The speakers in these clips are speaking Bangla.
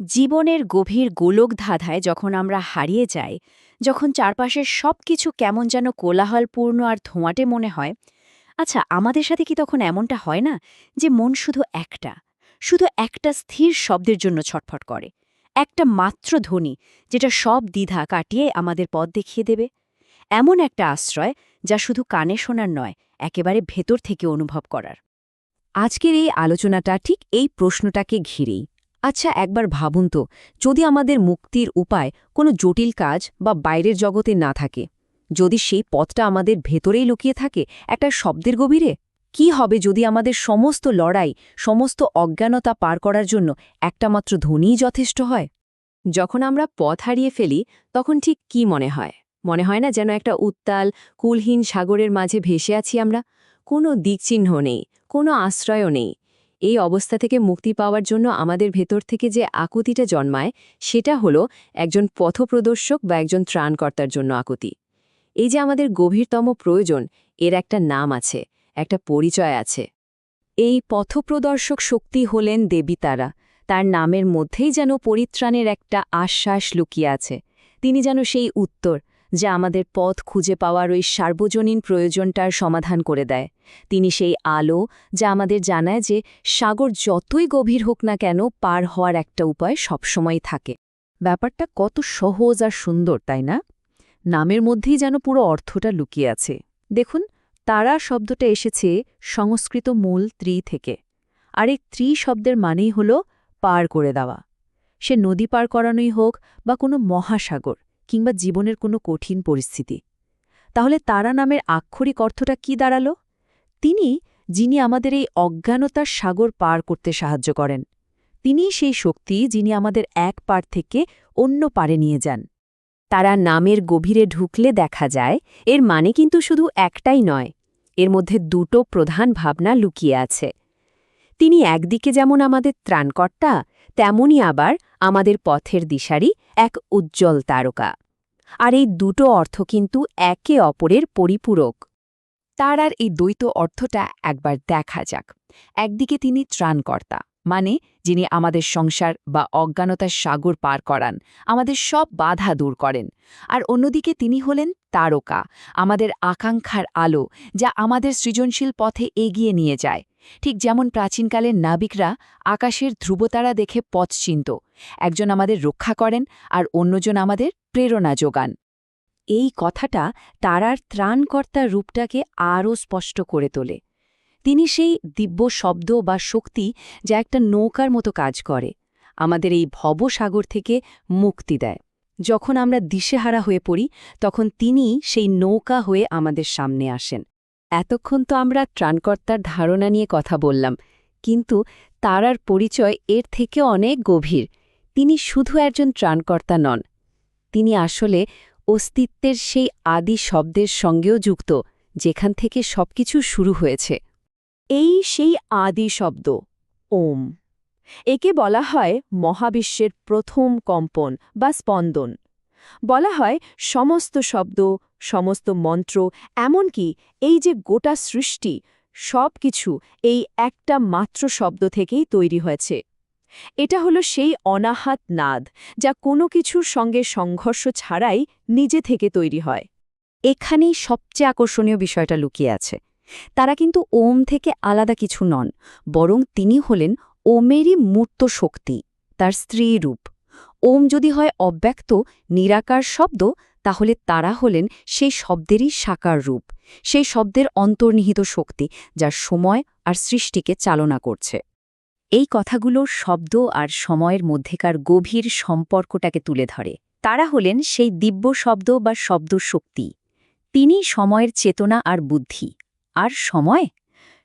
জীবনের গভীর গোলক ধাঁধায় যখন আমরা হারিয়ে যাই, যখন চারপাশের সব কিছু কেমন যেন কোলাহলপূর্ণ আর ধোঁয়াটে মনে হয় আচ্ছা আমাদের সাথে কি তখন এমনটা হয় না যে মন শুধু একটা শুধু একটা স্থির শব্দের জন্য ছটফট করে, একটা মাত্র ধ্বনি যেটা সব দ্বিধা কাটিয়ে আমাদের পথ দেখিয়ে দেবে? এমন একটা আশ্রয় যা শুধু কানে শোনার নয়, একেবারে ভেতর থেকে অনুভব করার। আজকের এই আলোচনাটা ঠিক এই প্রশ্নটাকে ঘিরেই। আচ্ছা একবার ভাবুন তো, যদি আমাদের মুক্তির উপায় কোনো জটিল কাজ বা বাইরের জগতে না থাকে, যদি সেই পথটা আমাদের ভেতরেই লুকিয়ে থাকে একটা শব্দের গভীরে? কি হবে যদি আমাদের সমস্ত লড়াই, সমস্ত অজ্ঞানতা পার করার জন্য একটা মাত্র ধ্বনিই যথেষ্ট হয়? যখন আমরা পথ হারিয়ে ফেলি, তখন ঠিক কি মনে হয়? মনে হয় না যেন একটা উত্তাল, কুলহীন সাগরের মাঝে ভেসে আছি আমরা? কোনো দিকচিহ্ন নেই, কোনো আশ্রয়ও নেই এই অবস্থা থেকে মুক্তি পাওয়ার জন্য আমাদের ভেতর থেকে যে আকুতিটা জন্মায়, সেটা হলো একজন পথপ্রদর্শক বা একজন ত্রাণকর্তার জন্য আকুতি। এই যে আমাদের গভীরতম প্রয়োজন, এর একটা নাম আছে, একটা পরিচয় আছে। এই পথপ্রদর্শক শক্তি হলেন দেবী তারা। তার নামের মধ্যেই যেন পরিত্রাণের একটা আশ্বাস লুকিয়ে আছে। তিনি যেন সেই উত্তর যা আমাদের পথ খুঁজে পাওয়ার ওই সার্বজনীন প্রয়োজনটার সমাধান করে দেয়। তিনি সেই আলো যা আমাদের জানায় যে সাগর যতই গভীর হোক না কেন পার হওয়ার একটা উপায় সবসময় থাকে। ব্যাপারটা কত সহজ আর সুন্দর, তাই না? নামের মধ্যেই যেন পুরো অর্থটা লুকিয়ে আছে। দেখুন, তারা শব্দটা এসেছে সংস্কৃত মূল ত্রি থেকে। আর এই ত্রি শব্দের মানেই হল পার করে দেওয়া। সে নদী পার করানোই হোক বা কোনো মহাসাগর। কিংবা জীবনের কোনো কঠিন পরিস্থিতি। তাহলে তারা নামের আক্ষরিক অর্থটা কি দাঁড়াল? তিনি, যিনি আমাদের এই অজ্ঞানতার সাগর পার করতে সাহায্য করেন, তিনিই সেই শক্তি যিনি আমাদের এক পার থেকে অন্য পারে নিয়ে যান। তারা নামের গভীরে ঢুকলে দেখা যায়, এর মানে কিন্তু শুধু একটাই নয়, এর মধ্যে দুটো প্রধান ভাবনা লুকিয়ে আছে। তিনি একদিকে যেমন আমাদের ত্রাণকর্তা তেমনই আবার আমাদের পথের দিশারি এক উজ্জ্বল তারকা। আর এই দুটো অর্থ কিন্তু একে অপরের পরিপূরক। তার আর এই দ্বৈত অর্থটা একবার দেখা যাক। একদিকে তিনি ত্রাণকর্তা মানে যিনি আমাদের সংসার বা অজ্ঞানতার সাগর পার করান, আমাদের সব বাধা দূর করেন। আর অন্যদিকে তিনি হলেন তারকা, আমাদের আকাঙ্ক্ষার আলো, যা আমাদের সৃজনশীল পথে এগিয়ে নিয়ে যায়। ঠিক যেমন প্রাচীনকালের নাবিকরা আকাশের ধ্রুবতারা দেখে পথ চিনত, একজন আমাদের রক্ষা করেন আর অন্যজন আমাদের প্রেরণা যোগান। এই কথাটা তারার ত্রাণকর্তার রূপটাকে আরও স্পষ্ট করে তোলে। তিনি সেই দিব্য শব্দ বা শক্তি যা একটা নৌকার মতো কাজ করে, আমাদের এই ভবসাগর থেকে মুক্তি দেয়। যখন আমরা দিশেহারা হয়ে পড়ি, তখন তিনি সেই নৌকা হয়ে আমাদের সামনে আসেন। এতক্ষণ তো আমরা ত্রাণকর্তার ধারণা নিয়ে কথা বললাম, কিন্তু তারার পরিচয় এর থেকে অনেক গভীর। তিনি শুধু একজন ত্রাণকর্তা নন, তিনি আসলে অস্তিত্বের সেই আদি শব্দের সঙ্গেও যুক্ত, যেখান থেকে সবকিছু শুরু হয়েছে। এই সেই আদি শব্দ, ওম, একে বলা হয় মহাবিশ্বের প্রথম কম্পন বা স্পন্দন। বলা হয় সমস্ত শব্দ সমস্ত মন্ত্র, এমনকি এই যে গোটা সৃষ্টি, সব কিছু এই একটা মাত্র শব্দ থেকেই তৈরি হয়েছে। এটা হলো সেই অনাহাত নাদ, যা কোনো কিছুর সঙ্গে সংঘর্ষ ছাড়াই নিজে থেকে তৈরি হয়। এখানেই সবচেয়ে আকর্ষণীয় বিষয়টা লুকিয়ে আছে। তারা কিন্তু ওম থেকে আলাদা কিছু নন, বরং তিনি হলেন ওমেরই মূর্ত শক্তি, তার স্ত্রী রূপ। ওম যদি হয় অব্যক্ত, নিরাকার শব্দ, তাহলে তারা হলেন সেই শব্দেরই সাকার রূপ, সেই শব্দের অন্তর্নিহিত শক্তি যা সময় আর সৃষ্টিকে চালনা করছে। এই কথাগুলো শব্দ আর সময়ের মধ্যেকার গভীর সম্পর্কটাকে তুলে ধরে। তারা হলেন সেই দিব্য শব্দ বা শব্দ শক্তি। তিনি সময়ের চেতনা আর বুদ্ধি। আর সময়?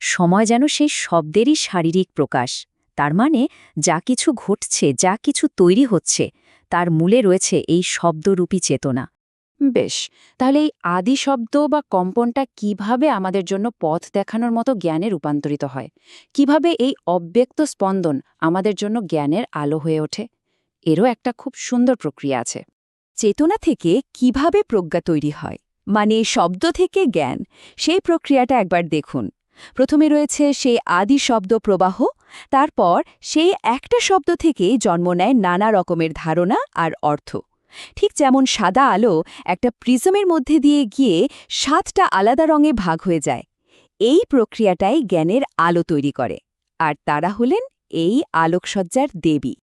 সময় যেন সেই শব্দেরই শারীরিক প্রকাশ। তার মানে যা কিছু ঘটছে যা কিছু তৈরি হচ্ছে তার মূলে রয়েছে এই শব্দরূপী চেতনা। বেশ তাহলে এই আদি শব্দ বা কম্পনটা কীভাবে আমাদের জন্য পথ দেখানোর মতো জ্ঞানে রূপান্তরিত হয়? কীভাবে এই অব্যক্ত স্পন্দন আমাদের জন্য জ্ঞানের আলো হয়ে ওঠে? এরও একটা খুব সুন্দর প্রক্রিয়া আছে। চেতনা থেকে কীভাবে প্রজ্ঞা তৈরি হয়? মানে শব্দ থেকে জ্ঞান সেই প্রক্রিয়াটা একবার দেখুন। প্রথমে রয়েছে সেই আদি শব্দ প্রবাহ, তারপর সেই একটা শব্দ থেকে জন্ম নেয় নানা রকমের ধারণা আর অর্থ। ঠিক যেমন সাদা আলো একটা প্রিজমের মধ্যে দিয়ে গিয়ে সাতটা আলাদা রঙে ভাগ হয়ে যায়। এই প্রক্রিয়াটাই জ্ঞানের আলো তৈরি করে। আর তারা হলেন এই আলোকসজ্জার দেবী।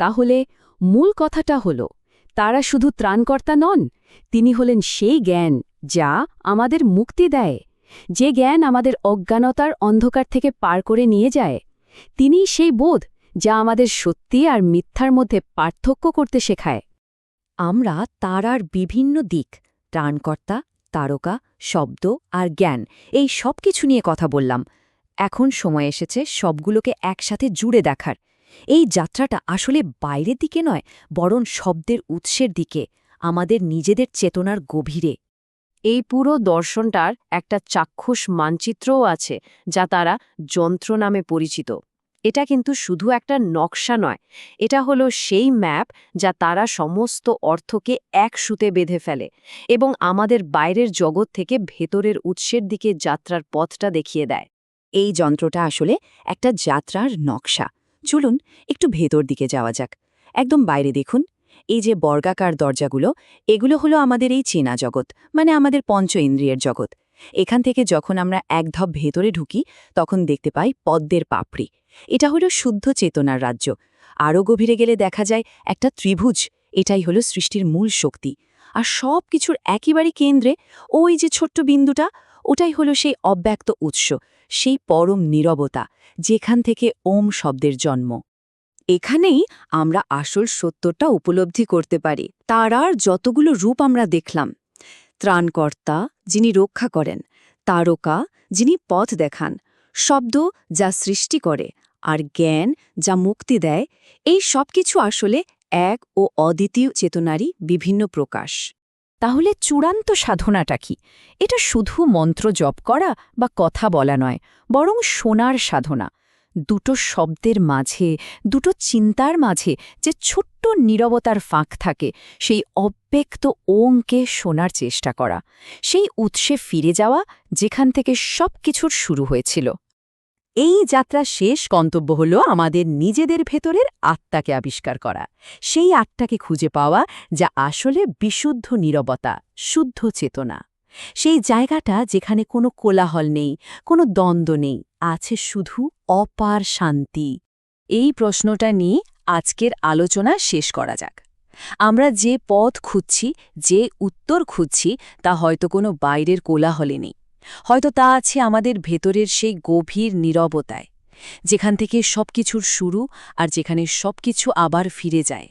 তাহলে মূল কথাটা হল, তারা শুধু ত্রাণকর্তা নন, তিনি হলেন সেই জ্ঞান যা আমাদের মুক্তি দেয়। যে জ্ঞান আমাদের অজ্ঞানতার অন্ধকার থেকে পার করে নিয়ে যায়, তিনিই সেই বোধ যা আমাদের সত্যি আর মিথ্যার মধ্যে পার্থক্য করতে শেখায়। আমরা তারার বিভিন্ন দিক, ত্রাণকর্তা, তারকা, শব্দ আর জ্ঞান, এই সব কিছু নিয়ে কথা বললাম। এখন সময় এসেছে সবগুলোকে একসাথে জুড়ে দেখার। এই যাত্রাটা আসলে বাইরের দিকে নয়, বরং শব্দের উৎসের দিকে, আমাদের নিজেদের চেতনার গভীরে। এই পুরো দর্শনটার একটা চাক্ষুষ মানচিত্রও আছে, যা তারা যন্ত্র নামে পরিচিত। এটা কিন্তু শুধু একটা নকশা নয়, এটা হলো সেই ম্যাপ যা তারা সমস্ত অর্থকে এক সুতে বেঁধে ফেলে এবং আমাদের বাইরের জগৎ থেকে ভেতরের উৎসের দিকে যাত্রার পথটা দেখিয়ে দেয়। এই যন্ত্রটা আসলে একটা যাত্রার নকশা। চলুন একটু ভেতর দিকে যাওয়া যাক। একদম বাইরে দেখুন এই যে বর্গাকার দরজাগুলো, এগুলো হলো আমাদের এই চেনা জগৎ মানে আমাদের পঞ্চ ইন্দ্রিয়ের জগৎ। এখান থেকে যখন আমরা এক ধাপ ভেতরে ঢুকি, তখন দেখতে পাই পদ্মের পাপড়ি। এটা হলো শুদ্ধ চেতনার রাজ্য। আরও গভীরে গেলে দেখা যায় একটা ত্রিভুজ, এটাই হলো সৃষ্টির মূল শক্তি। আর সব কিছুর একেবারে কেন্দ্রে ওই যে ছোট্ট বিন্দুটা, ওটাই হলো সেই অব্যক্ত উৎস, সেই পরম নীরবতা, যেখান থেকে ওম শব্দের জন্ম। এখানেই আমরা আসল সত্যটা উপলব্ধি করতে পারি। তারার যতগুলো রূপ আমরা দেখলাম। ত্রাণকর্তা, যিনি রক্ষা করেন, তারকা, যিনি পথ দেখান, শব্দ যা সৃষ্টি করে, আর জ্ঞান যা মুক্তি দেয়, এই সব কিছু আসলে এক ও অদ্বিতীয় চেতনারই বিভিন্ন প্রকাশ। তাহলে চূড়ান্ত সাধনাটা কি? এটা শুধু মন্ত্র জপ করা বা কথা বলা নয়, বরং শোনার সাধনা। দুটো শব্দের মাঝে, দুটো চিন্তার মাঝে যে ছোট্ট নীরবতার ফাঁক থাকে, সেই অব্যক্ত ওংকে শোনার চেষ্টা করা, সেই উৎসে ফিরে যাওয়া যেখান থেকে সব কিছুর শুরু হয়েছিল। এই যাত্রা শেষ গন্তব্য হল আমাদের নিজেদের ভেতরের আত্মাকে আবিষ্কার করা, সেই আত্মাকে খুঁজে পাওয়া যা আসলে বিশুদ্ধ নীরবতা, শুদ্ধ চেতনা। সেই জায়গাটা যেখানে কোনো কোলাহল নেই, কোনো দ্বন্দ্ব নেই, আছে শুধু অপার শান্তি। এই প্রশ্নটা নিয়ে আজকের আলোচনা শেষ করা যাক। আমরা যে পথ খুঁজছি, যে উত্তর খুঁজছি, তা হয়তো কোনো বাইরের কোলাহলে নেই। হয়তো তা আছে আমাদের ভেতরের সেই গভীর নীরবতায়, যেখান থেকে সবকিছুর শুরু আর যেখানে সবকিছু আবার ফিরে যায়।